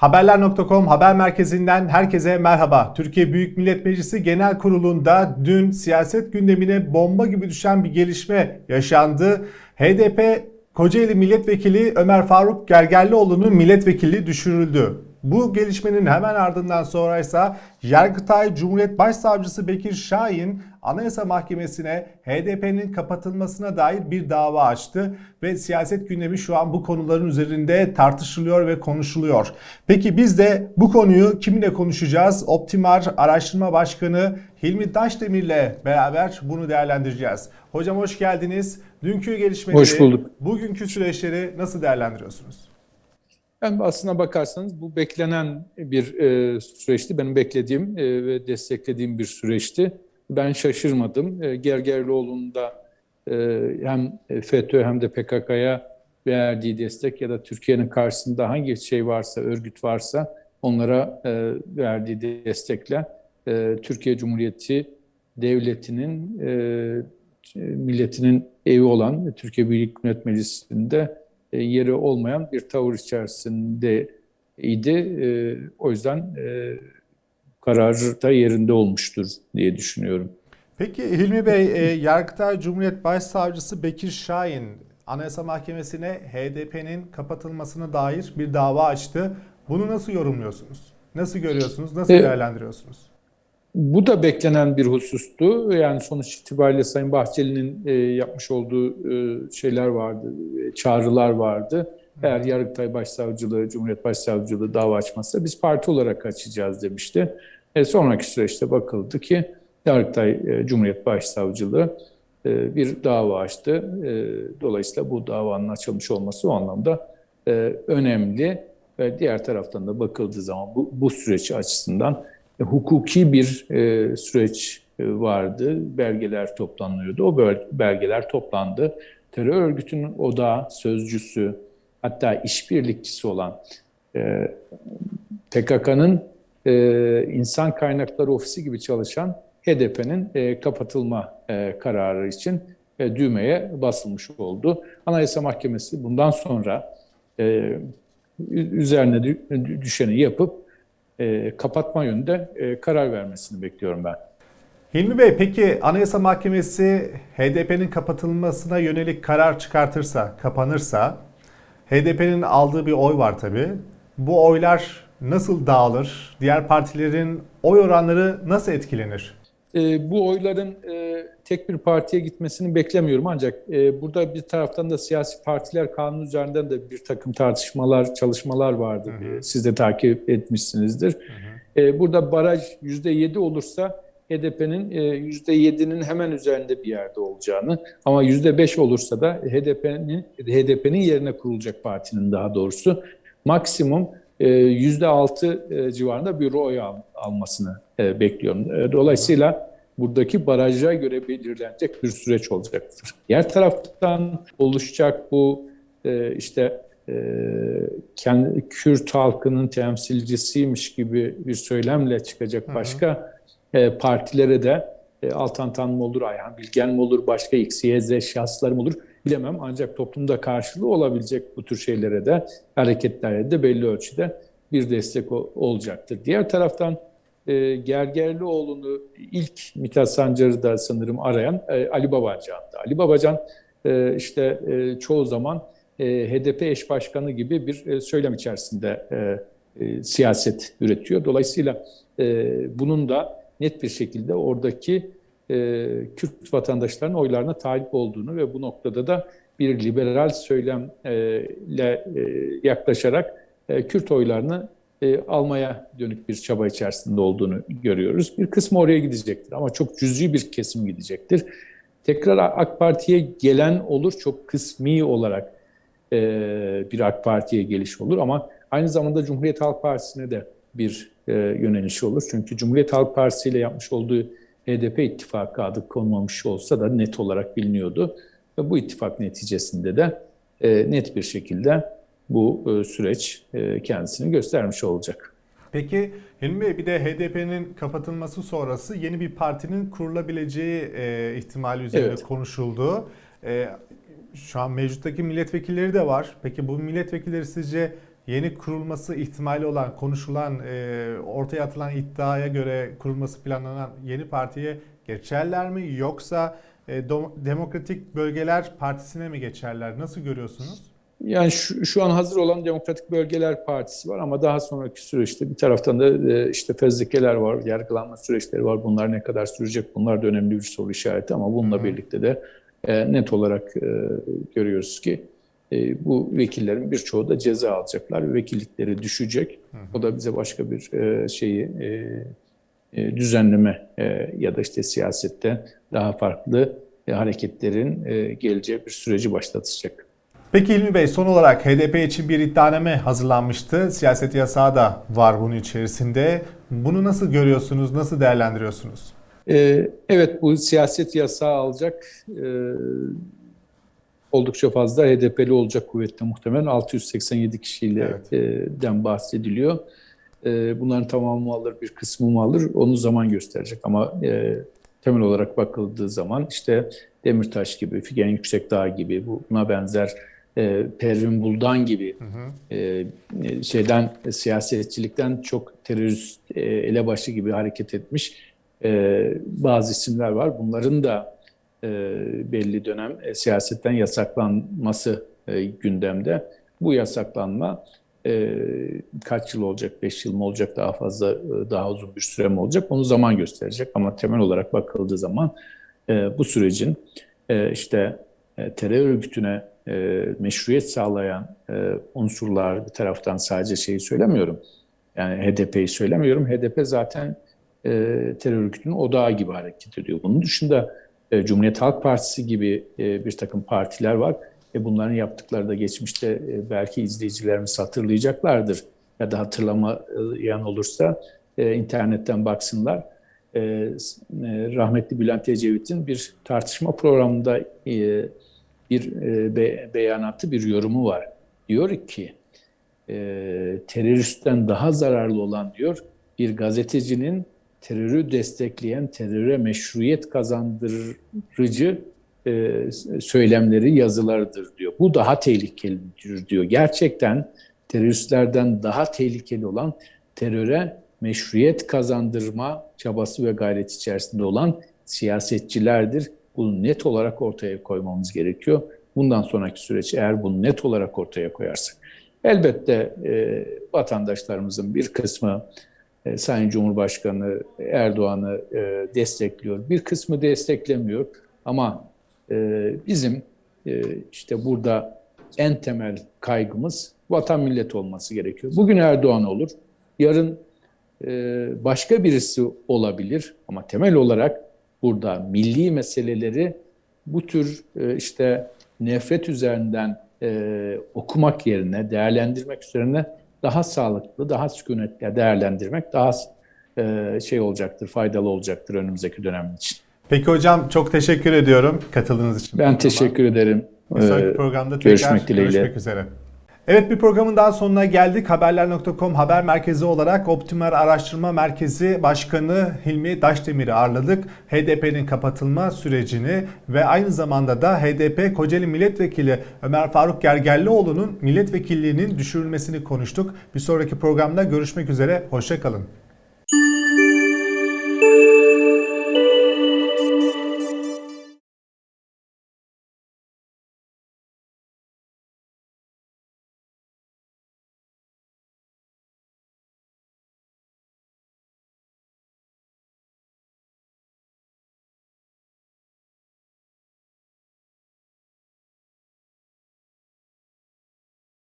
Haberler.com haber merkezinden herkese merhaba. Türkiye Büyük Millet Meclisi Genel Kurulu'nda dün siyaset gündemine bomba gibi düşen bir gelişme yaşandı. HDP Kocaeli Milletvekili Ömer Faruk Gergerlioğlu'nun milletvekili düşürüldü. Bu gelişmenin hemen ardından sonra ise Yargıtay Cumhuriyet Başsavcısı Bekir Şahin Anayasa Mahkemesi'ne HDP'nin kapatılmasına dair bir dava açtı ve siyaset gündemi şu an bu konuların üzerinde tartışılıyor ve konuşuluyor. Peki biz de bu konuyu kiminle konuşacağız? Optimar Araştırma Başkanı Hilmi Taşdemir'le beraber bunu değerlendireceğiz. Hocam hoş geldiniz. Dünkü gelişmeleri, Hoş bulduk. bugünkü süreçleri nasıl değerlendiriyorsunuz? Yani aslına bakarsanız bu beklenen bir e, süreçti. Benim beklediğim e, ve desteklediğim bir süreçti. Ben şaşırmadım. E, Gergerlioğlu'nun da e, hem FETÖ hem de PKK'ya verdiği destek ya da Türkiye'nin karşısında hangi şey varsa, örgüt varsa onlara e, verdiği destekle e, Türkiye Cumhuriyeti Devleti'nin, e, milletinin evi olan Türkiye Büyük Millet Meclisi'nde e, yeri olmayan bir tavır içerisindeydi. E, o yüzden e, kararı da yerinde olmuştur diye düşünüyorum. Peki Hilmi Bey, e, Yargıtay Cumhuriyet Başsavcısı Bekir Şahin Anayasa Mahkemesi'ne HDP'nin kapatılmasına dair bir dava açtı. Bunu nasıl yorumluyorsunuz? Nasıl görüyorsunuz? Nasıl E, değerlendiriyorsunuz? Bu da beklenen bir husustu. Yani sonuç itibariyle Sayın Bahçeli'nin e, yapmış olduğu e, şeyler vardı, e, çağrılar vardı. Eğer Yargıtay Başsavcılığı, Cumhuriyet Başsavcılığı dava açmazsa biz parti olarak açacağız demişti. E, sonraki süreçte bakıldı ki Yargıtay e, Cumhuriyet Başsavcılığı e, bir dava açtı. E, dolayısıyla bu davanın açılmış olması o anlamda e, önemli. Ve diğer taraftan da bakıldığı zaman bu, bu süreç açısından hukuki bir e, süreç e, vardı. Belgeler toplanıyordu. O bel- belgeler toplandı. Terör örgütünün odağı, sözcüsü, hatta işbirlikçisi olan e, PKK'nın e, insan kaynakları ofisi gibi çalışan HDP'nin e, kapatılma e, kararı için e, düğmeye basılmış oldu. Anayasa Mahkemesi bundan sonra e, üzerine dü- düşeni yapıp e, kapatma yönünde e, karar vermesini bekliyorum ben. Hilmi Bey, peki Anayasa Mahkemesi HDP'nin kapatılmasına yönelik karar çıkartırsa, kapanırsa, HDP'nin aldığı bir oy var tabii. Bu oylar nasıl dağılır? Diğer partilerin oy oranları nasıl etkilenir? E, bu oyların e, tek bir partiye gitmesini beklemiyorum ancak e, burada bir taraftan da siyasi partiler kanunu üzerinden de bir takım tartışmalar, çalışmalar vardı. E, Siz de takip etmişsinizdir. E, burada baraj %7 olursa HDP'nin e, %7'nin hemen üzerinde bir yerde olacağını ama %5 olursa da HDP'nin HDP'nin yerine kurulacak partinin daha doğrusu maksimum %6 e, civarında bir oy al- almasını e, bekliyorum. E, Dolayısıyla buradaki baraja göre belirlenecek bir süreç olacaktır. Diğer taraftan oluşacak bu işte kendi Kürt halkının temsilcisiymiş gibi bir söylemle çıkacak başka e, partilere de e, Altantan mı olur, Ayhan Bilgen mi olur, başka X, Y, Z şahıslar mı olur bilemem. Ancak toplumda karşılığı olabilecek bu tür şeylere de, hareketlere de belli ölçüde bir destek olacaktır. Diğer taraftan e, Gergerlioğlu'nu ilk Mithat Sancar'ı da sanırım arayan e, Ali Babacan'dı. Ali Babacan e, işte e, çoğu zaman e, HDP eş başkanı gibi bir e, söylem içerisinde e, e, siyaset üretiyor. Dolayısıyla e, bunun da net bir şekilde oradaki e, Kürt vatandaşların oylarına talip olduğunu ve bu noktada da bir liberal söylemle e, yaklaşarak e, Kürt oylarını e, almaya dönük bir çaba içerisinde olduğunu görüyoruz. Bir kısmı oraya gidecektir ama çok cüzi bir kesim gidecektir. Tekrar AK Parti'ye gelen olur çok kısmi olarak e, bir AK Parti'ye geliş olur ama aynı zamanda Cumhuriyet Halk Partisi'ne de bir e, yöneliş olur. Çünkü Cumhuriyet Halk Partisi ile yapmış olduğu HDP ittifakı adı konmamış olsa da net olarak biliniyordu. Ve bu ittifak neticesinde de e, net bir şekilde bu e, süreç e, kendisini göstermiş olacak. Peki Hilmi Bey bir de HDP'nin kapatılması sonrası yeni bir partinin kurulabileceği e, ihtimali üzerinde Evet. konuşuldu. E, şu an mevcuttaki milletvekilleri de var. Peki bu milletvekilleri sizce yeni kurulması ihtimali olan, konuşulan, e, ortaya atılan iddiaya göre kurulması planlanan yeni partiye geçerler mi? Yoksa e, Demokratik Bölgeler Partisi'ne mi geçerler? Nasıl görüyorsunuz? Yani şu, şu an hazır olan Demokratik Bölgeler Partisi var ama daha sonraki süreçte bir taraftan da e, işte fezlekeler var, yargılanma süreçleri var. Bunlar ne kadar sürecek? Bunlar da önemli bir soru işareti ama bununla Hı hı. birlikte de e, net olarak e, görüyoruz ki e, bu vekillerin birçoğu da ceza alacaklar ve vekillikleri düşecek. O da bize başka bir e, şeyi e, e, düzenleme e, ya da işte siyasette daha farklı e, hareketlerin e, geleceği bir süreci başlatacak. Peki İlmi Bey son olarak HDP için bir iddianame hazırlanmıştı. Siyaset yasağı da var bunun içerisinde. Bunu nasıl görüyorsunuz, nasıl değerlendiriyorsunuz? Ee, Evet bu siyaset yasağı alacak oldukça fazla HDP'li olacak kuvvetle muhtemelen 687 kişiyle Evet. e, den bahsediliyor. E, Bunların tamamı mı alır bir kısmı mı alır onu zaman gösterecek ama e, temel olarak bakıldığı zaman işte Demirtaş gibi, Figen Yüksekdağ gibi buna benzer e, Pervin Buldan gibi Hı hı. e, şeyden siyasetçilikten çok terörist e, elebaşı gibi hareket etmiş e, bazı isimler var. Bunların da e, belli dönem e, siyasetten yasaklanması e, gündemde. Bu yasaklanma e, kaç yıl olacak, 5 yıl mı olacak, daha fazla, e, daha uzun bir süre mi olacak onu zaman gösterecek. Ama temel olarak bakıldığı zaman e, bu sürecin e, işte e, terör örgütüne e, meşruiyet sağlayan e, unsurlar bir taraftan sadece şeyi söylemiyorum. Yani HDP'yi söylemiyorum. HDP zaten e, terör örgütünün odağı gibi hareket ediyor. Bunun dışında e, Cumhuriyet Halk Partisi gibi e, bir takım partiler var. E, bunların yaptıkları da geçmişte e, belki izleyicilerimiz hatırlayacaklardır. Ya da hatırlamayan olursa internetten baksınlar. Rahmetli Bülent Ecevit'in bir tartışma programında bir be- beyanatı, bir yorumu var. Diyor ki, teröristten daha zararlı olan diyor, bir gazetecinin terörü destekleyen, teröre meşruiyet kazandırıcı e, söylemleri, yazılarıdır diyor. Bu daha tehlikelidir diyor. Gerçekten teröristlerden daha tehlikeli olan teröre meşruiyet kazandırma çabası ve gayreti içerisinde olan siyasetçilerdir. Bunu net olarak ortaya koymamız gerekiyor. Bundan sonraki süreç eğer bunu net olarak ortaya koyarsak. Elbette e, vatandaşlarımızın bir kısmı Sayın Cumhurbaşkanı Erdoğan'ı e, destekliyor. Bir kısmı desteklemiyor. Ama e, bizim e, işte burada en temel kaygımız vatan millet olması gerekiyor. Bugün Erdoğan olur, yarın e, başka birisi olabilir ama temel olarak burada milli meseleleri bu tür e, işte nefret üzerinden e, okumak yerine, değerlendirmek üzerine daha sağlıklı, daha sükunetle değerlendirmek daha e, şey olacaktır, faydalı olacaktır önümüzdeki dönem için. Peki hocam çok teşekkür ediyorum katıldığınız için. Ben teşekkür ederim. Bir sonraki Ee, programda tekrar görüşmek dileğiyle. görüşmek üzere. Evet bir programın daha sonuna geldik. Haberler.com haber merkezi olarak Optimer Araştırma Merkezi Başkanı Hilmi Daşdemir'i ağırladık. HDP'nin kapatılma sürecini ve aynı zamanda da HDP Kocaeli Milletvekili Ömer Faruk Gergerlioğlu'nun milletvekilliğinin düşürülmesini konuştuk. Bir sonraki programda görüşmek üzere. Hoşçakalın.